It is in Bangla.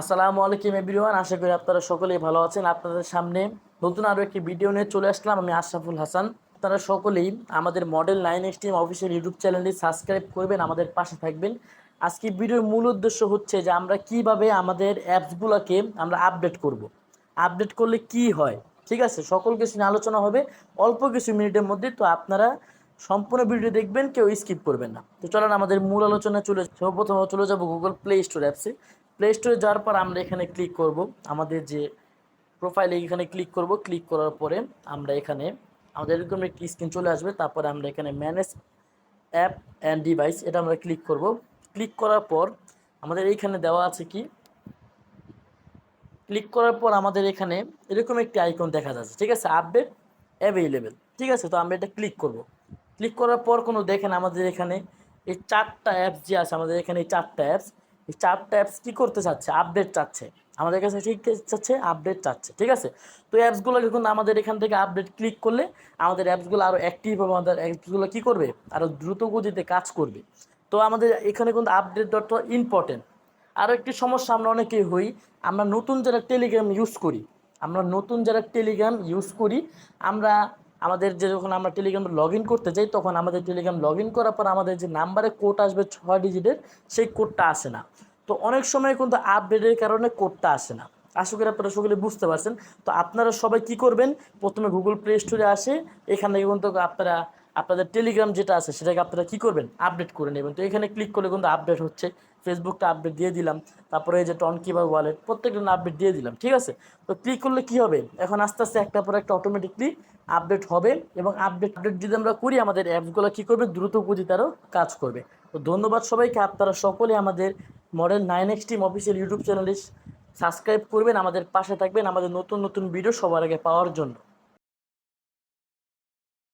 আসসালামু আলাইকুম এভরিওয়ান, আশা করি আপনারা সকলেই ভালো আছেন। আপনাদের সামনে নতুন আরও একটি ভিডিও নিয়ে চলে আসলাম। আমি আশরাফুল হাসান। আপনারা সকলেই আমাদের model nine X team official YouTube চ্যানেলটি সাবস্ক্রাইব করবেন, আমাদের পাশে থাকবেন। আজকে ভিডিওর মূল উদ্দেশ্য হচ্ছে যে আমরা কীভাবে আমাদের অ্যাপসগুলোকে আমরা আপডেট করব। আপডেট করলে কি হয়? ঠিক আছে, সকল কিছু নিয়ে আলোচনা হবে অল্প কিছু মিনিটের মধ্যে, তো আপনারা সম্পূর্ণ ভিডিও দেখবেন, কেউ স্কিপ করবেন না। তো চলেন আমাদের মূল আলোচনা চলে সর্বপ্রথম চলে যাব গুগল প্লে স্টোর অ্যাপসে। প্লে স্টোরে যাওয়ার পর আমরা এখানে ক্লিক করব। আমাদের যে প্রোফাইলে এখানে ক্লিক করব। ক্লিক করার পরে আমরা এখানে আমাদের এরকম একটি স্ক্রিন চলে আসবে। তারপরে আমরা এখানে ম্যানেজ অ্যাপ অ্যান্ড ডিভাইস এটা আমরা ক্লিক করব। ক্লিক করার পর আমাদের এইখানে দেওয়া আছে কি? ক্লিক করার পর আমাদের এখানে এরকম একটি আইকন দেখা যাচ্ছে। ঠিক আছে? আপডেট অ্যাভেলেবেল ঠিক আছে? তো আমরা এটা ক্লিক করব। ক্লিক করার পর কোনো দেখেন আমাদের এখানে এই চারটা অ্যাপস যে আছে, আমাদের এখানে এই চারটা অ্যাপস এই চারটা অ্যাপস কী করতে চাচ্ছে? আপডেট চাচ্ছে। আমাদের কাছে ঠিক চাচ্ছে আপডেট চাচ্ছে, ঠিক আছে? তো অ্যাপসগুলো কিন্তু আমাদের এখান থেকে আপডেট ক্লিক করলে আমাদের অ্যাপসগুলো আরও অ্যাক্টিভ হবে, আমাদের অ্যাপসগুলো কী করবে? আরও দ্রুত গতিতে কাজ করবে। তো আমাদের এখানে কিন্তু আপডেট ডটটা ইম্পর্টেন্ট আরও একটি সমস্যা আমরা অনেকেই হই, আমরা নতুন যারা টেলিগ্রাম ইউজ করি, আমরা নতুন যারা টেলিগ্রাম ইউজ করি, আমরা আমাদের যে যখন আমরা টেলিগ্রাম লগ ইন করতে যাই, তখন আমাদের টেলিগ্রাম লগ ইন করার পর আমাদের যে নাম্বারে কোড আসবে ছয় ডিজিটের সেই কোডটা আসে না। তো অনেক সময় কিন্তু আপডেটের কারণে কোডটা আসে না। আশা করি আপনারা সকলে বুঝতে পারছেন। তো আপনারা সবাই কি করবেন? প্রথমে গুগল প্লে স্টোরে আসে, এখান থেকে কিন্তু আপনারা আপনাদের টেলিগ্রাম যেটা আছে, সেটাকে আপনারা কি করবেন? আপডেট করে নেবেন। তো এখানে ক্লিক করলে কিন্তু আপডেট হচ্ছে। ফেসবুকটা আপডেট দিয়ে দিলাম। তারপরে এই যে টনকি বা ওয়ালেট প্রত্যেকটা আপডেট দিয়ে দিলাম। ঠিক আছে? তো ক্লিক করলে কি হবে? এখন আস্তে আস্তে একটা পর একটা অটোমেটিকলি আপডেট হবে এবং আপডেট আপডেট যদি আমরা করি, আমাদের অ্যাপগুলো কী করবে? দ্রুত গতিতে আরও কাজ করবে। তো ধন্যবাদ সবাইকে। আপনারা সকলে আমাদের model nine X team official YouTube চ্যানেলে সাবস্ক্রাইব করবেন। আমাদের পাশে থাকবেন। আমাদের নতুন নতুন ভিডিও সবার আগে পাওয়ার জন্য।